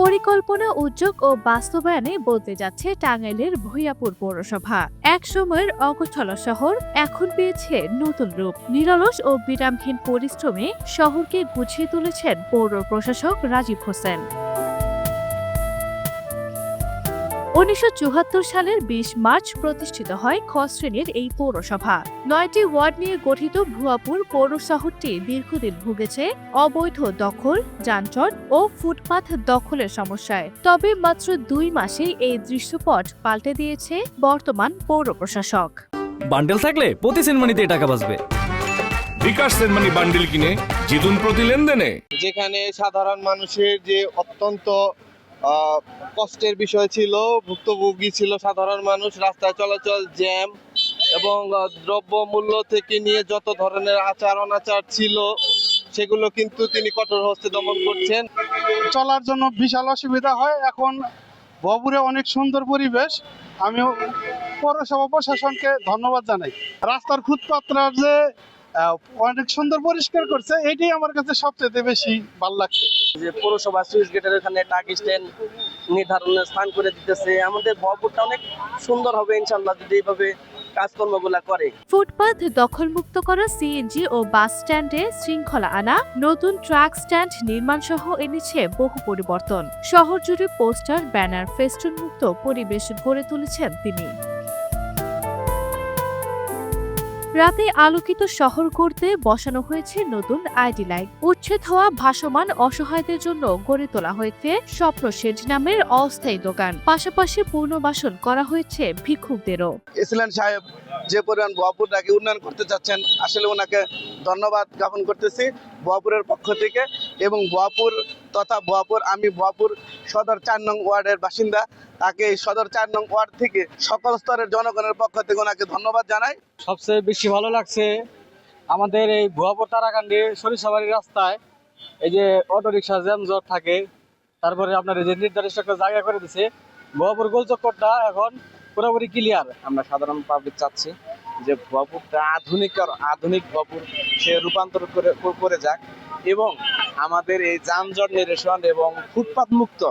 পরিকল্পনা, উদ্যোগ ও বাস্তবায়নে বলতে যাচ্ছে টাঙ্গাইলের ভূয়াপুর পৌরসভা। এক সময়ের অগোছলা শহর, এখন পেয়েছে নতুন রূপ। নিরলস ও বিরামহীন পরিশ্রমে শহরকে গুছিয়ে তুলেছেন পৌর প্রশাসক রাজীব হোসেন। উনিশশো চুয়াত্তর সালের বিশ মার্চ প্রতিষ্ঠিত হয় খ শ্রেণির এই পৌরসভা। নয়টি ওয়ার্ড নিয়ে গঠিত ভুয়াপুর পৌর শহরটি দীর্ঘদিন ভুগেছে অবৈধ দখল যানজট ও ফুটপাথ দখলের সমস্যায়। তবে মাত্র দুই মাসেই এই দৃশ্যপট পাল্টে দিয়েছে বর্তমান পৌর প্রশাসক। বান্ডেল থাকলে প্রতি সেনমানিতে টাকা বাঁচবে। বিকাশ সেনমানি বান্ডেল কিনে জিতুন প্রতি লেনদেনে। যেখানে সাধারণ মানুষের যে অত্যন্ত কষ্টের বিষয় ছিল, ভুক্তভোগী ছিল সাধারণ মানুষ, রাস্তায় চলাচল জ্যাম এবং দ্রব্য মূল্য থেকে নিয়ে যত ধরনের আচার, অনাচার ছিল, সেগুলো কিন্তু তিনি কঠোর হস্তে দমন করছেন। চলার জন্য বিশাল অসুবিধা হয়। এখন ভবুরে অনেক সুন্দর পরিবেশ। আমি পৌরসভা প্রশাসনকে ধন্যবাদ জানাই। রাস্তার ফুটপাত্রার যে অনেক সুন্দর পরিষ্কার করছে এটাই আমার কাছে সবচেয়ে বেশি ভালো লাগছে। যে পৌরসভা সুইচ গেটের ওখানে টাক স্ট্যান্ড নির্ধারণের স্থান করে দিতেছে আমাদের ভবনটা অনেক সুন্দর হবে ইনশাল্লাহ যদি এইভাবে কাজকর্মগুলা করে। ফুটপাথ দখলমুক্ত করা সিএনজি ও বাস স্ট্যান্ডে শৃঙ্খলা আনা নতুন ট্রাক স্ট্যান্ড নির্মাণ সহ এনেছে বহু পরিবর্তন। শহর জুড়ে পোস্টার ব্যানার ফেস্টুন মুক্ত পরিবেশ গড়ে তুলেছেন তিনি। রাতে আলোকিত শহর করতে বসানো হয়েছে নতুন আইডি লাইট উচ্ছেদ হওয়া ভাসমান অসহায়দের জন্য গড়ে তোলা হয়েছে স্বপ্ন শেড নামের অস্থায়ী দোকান। পাশাপাশি পুনর্বাসন করা হয়েছে ভিক্ষুকদেরও। এসিলেন্ট সাহেব যে পরিমাণ বোয়াপুরটাকে উন্নয়ন করতে চাচ্ছেন, আসলে ওনাকে ধন্যবাদ জ্ঞাপন করতেছি বোয়াপুরের পক্ষ থেকে এবং বোয়াপুর তথা বোয়াপুর, আমি বোয়াপুর সদর চার নং ওয়ার্ডের বাসিন্দা। তাকে এই সদর চার নং ওয়ার্ড থেকে সকল স্তরের জনগণের পক্ষ থেকে ওনাকে ধন্যবাদ জানাই। সবচেয়ে বেশি ভালো লাগছে আমাদের এই ভুয়াপুর তারাকান্দি সরিষাবাড়ির রাস্তায়। এই যে অটো রিক্সা জ্যাম জট থাকে, তারপরে আপনার এই যে নির্ধারিত একটা জায়গা করে দিছে। ভুয়াপুর গোল চক্করটা এখন পুরোপুরি ক্লিয়ার আমরা সাধারণ পাবলিক চাচ্ছি যে ভুয়াপুরটা আধুনিক আর আধুনিক ভুয়াপুর সে রূপান্তর করে করে যাক এবং আমাদের এই যানজট নিরসন এবং ফুটপাত মুক্ত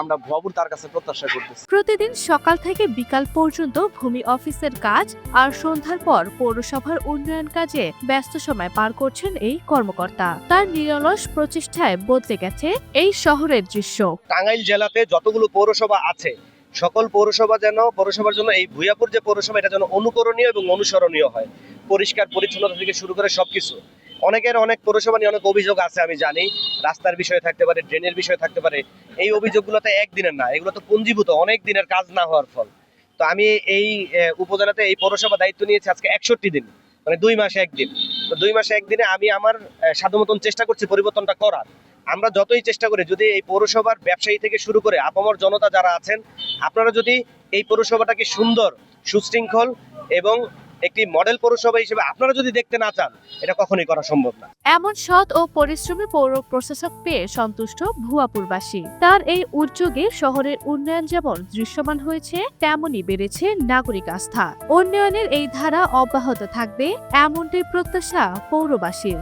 আমরা ভুয়াপুর তার কাছে প্রত্যাশা করতেছি। প্রতিদিন সকাল থেকে বিকাল পর্যন্ত ভূমি অফিসের কাজ আর সন্ধ্যার পর পৌরসভার উন্নয়ন কাজে ব্যস্ত সময় পার করছেন এই কর্মকর্তা। তার নিরলস প্রচেষ্টায় বদলে গেছে এই শহরের দৃশ্য। টাঙ্গাইল জেলাতে যতগুলো পৌরসভা আছে সকল পৌরসভা যেন পৌরসভার জন্য এই ভুয়াপুর যে পৌরসভা এটা যেন অনুকরণীয় এবং অনুসরণীয় হয়। পরিষ্কার পরিচ্ছন্নতা থেকে শুরু করে সবকিছু। অনেকের অনেক পৌরসভা নিয়ে অনেক অভিযোগ আছে, আমি জানি। রাস্তার বিষয়ে থাকতে পারে ড্রেনের বিষয়ে থাকতে পারে। এই অভিযোগগুলো তো একদিনের না, এগুলো তো পুঞ্জীভূত, অনেক দিনের কাজ না হওয়ার ফল। তো আমি এই উপজেলাতে এই পৌরসভা দায়িত্ব নিয়েছি আজকে একষট্টি দিন মানে দুই মাসে একদিন। তো দুই মাসে একদিনে আমি আমার সাধ্যমতন চেষ্টা করছি পরিবর্তনটা করার। আমরা যতই চেষ্টা করি, যদি এই পৌরসভার ব্যবসায়ী থেকে শুরু করে আপামর জনতা যারা আছেন, আপনারা যদি এই পৌরসভাটাকে সুন্দর, সুশৃঙ্খল এবং একটি মডেল পৌরসভা হিসেবে আপনারা যদি দেখতে না চান, এটা কখনোই করা সম্ভব না। এমন সৎ ও পরিশ্রমী পৌর প্রশাসক পেয়ে সন্তুষ্ট ভুয়াপুরবাসী। তার এই উদ্যোগে শহরের উন্নয়ন যেমন দৃশ্যমান হয়েছে, তেমনই বেড়েছে নাগরিক আস্থা। উন্নয়নের এই ধারা অব্যাহত থাকবে এমনটি প্রত্যাশা পৌরবাসীর।